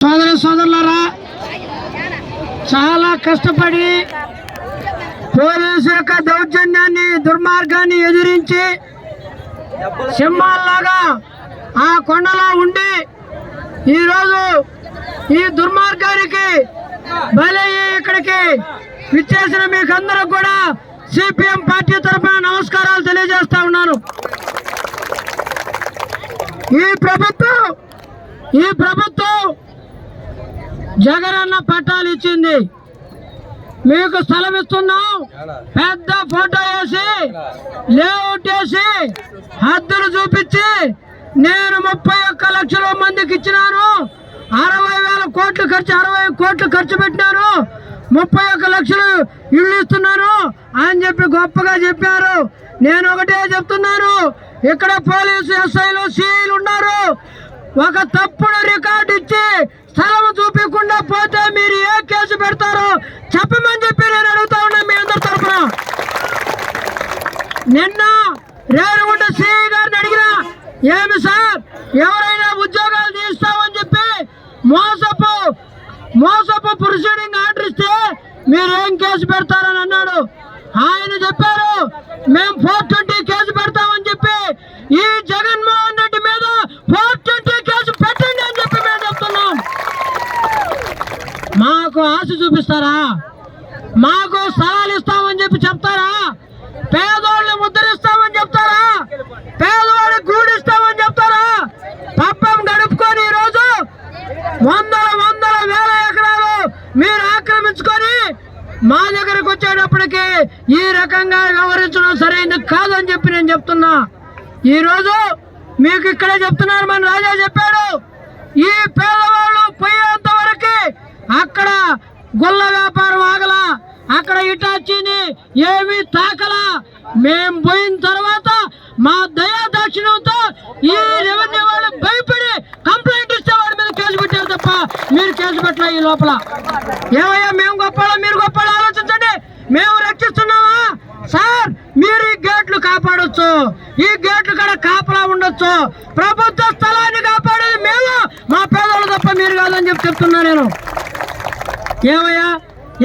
సోదర సోదరులారా చాలా కష్టపడి పోలీసు యొక్క దౌర్జన్యాన్ని దుర్మార్గాన్ని ఎదిరించి సింహాల్లాగా ఆ కొండలో ఉండి ఈరోజు ఈ దుర్మార్గానికి బలయ్యి ఇక్కడికి విచ్చేసిన మీకందరూ కూడా సిపిఎం పార్టీ తరఫున నమస్కారాలు తెలియజేస్తా ఉన్నాను. ఈ ప్రభుత్వం ఈ ప్రభుత్వం జగనన్న పట్టాలు ఇచ్చింది. మీకు స్థలం ఇస్తున్నాం. పెద్ద ఫోటో వేసి లేఅవుట్ వేసి హద్దులు చూపించి నేను ముప్పై ఒక్క లక్షల మందికి ఇచ్చినాను. అరవై వేల కోట్లు ఖర్చు అరవై కోట్లు ఖర్చు పెట్టినారు ముప్పై ఒక్క లక్షలు ఇల్లు ఇస్తున్నాను అని చెప్పి గొప్పగా చెప్పారు. నేను ఒకటే చెప్తున్నాను. ఇక్కడ పోలీసు ఎస్ఐలు సీలు ఉన్నారు. ఒక తప్పుడు రికార్డు ఇచ్చి స్థలం చూపించకుండా పోతే మీరు ఏ కేసు పెడతారో చెప్పమని చెప్పి నేను అడుగుతా ఉన్నా మీ అందరి తరఫున నిన్న రేణుగుంట సిఐ గారిని అడిగిన ఏమి సార్ ఎవరైనా ఉద్యోగాలు తీస్తామని చెప్పి మోసపు మోసపు ప్రొసీడింగ్ ఆర్డర్ ఇస్తే మీరు ఏం కేసు పెడతారని అన్నాడు. మాకు చూపిస్తారా? మాకు స్థలాలు ఇస్తామని చెప్పి చెప్తారా? పేదోళ్ళని ముద్రిస్తామని చెప్తారా? పేదవాళ్ళకి గూడిస్తామని చెప్తారా? పప్పం గడుపుకొని ఈరోజు వందల వందల వేల ఎకరాలు మీరు ఆక్రమించుకొని మా దగ్గరకు వచ్చేటప్పటికి ఈ రకంగా వ్యవహరించడం సరైనది కాదని చెప్పి నేను చెప్తున్నా. ఈరోజు మీకు ఇక్కడే చెప్తున్నారు మన రాజా చెప్పాడు. ఈ పేదవాళ్ళు పోయేంత వరకు అక్కడ గుల్ల వ్యాపారం ఆగలా. అక్కడ ఇటాచీని ఏమీ తాకలా. మేం పోయిన తర్వాత మా దయా దక్షిణంతో ఈ రెవెన్యూ వాళ్ళు భయపడి కంప్లైంట్ ఇస్తే వాడి మీద కేసు పెట్టారు తప్ప మీరు కేసు పెట్టలే ఈ లోపల. ఏమయ్యా మేము గొప్పలా మీరు గొప్పలా ఆలోచించండి. మేము రక్షిస్తున్నామా? సార్ మీరు ఈ గేట్లు కాపాడొచ్చు. ఈ గేట్లు కూడా కాపలా ఉండొచ్చు. ప్రభుత్వ స్థలాన్ని కాపాడేది మేము మా పేదలు తప్ప మీరు కాదని చెప్పి చెప్తున్నా నేను. ఏమయ్యా?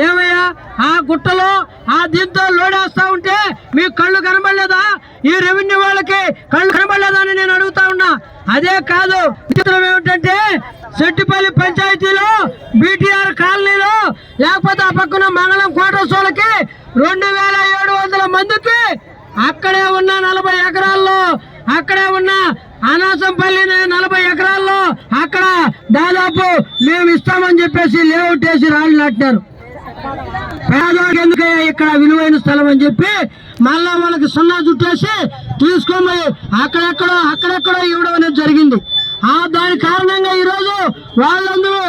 ఏమయ్యా? ఆ గుట్టలో ఆ దీంతో లోడేస్తా ఉంటే మీ కళ్ళు కనబడలేదా? ఈ రెవెన్యూ వాళ్ళకి కళ్ళు కనబడలేదా అని నేను అడుగుతా ఉన్నా. అదే కాదు విచిత్రం ఏమిటంటే సెట్టిపల్లి పంచాయతీలో బీటీఆర్ కాలనీలో లేకపోతే ఆ పక్కన మంగళం క్వార్టర్స్ వాళ్ళకి రెండు వేల ఏడు వందల మందికి అక్కడే ఉన్న నలభై అక్కడే ఉన్న అనాసంపల్లి నలభై ఎకరాల్లో అక్కడ దాదాపు మేము ఇస్తామని చెప్పేసి లేఅవుట్ వేసి రాళ్ళు నాటినారు. పేదవాడు ఎందుకయ్యా ఇక్కడ విలువైన స్థలం అని చెప్పి మళ్ళా వాళ్ళకి సున్నా చుట్టేసి తీసుకొని అక్కడెక్కడో అక్కడెక్కడో ఇవ్వడం అనేది జరిగింది. ఆ దాని కారణంగా ఈరోజు వాళ్ళందరూ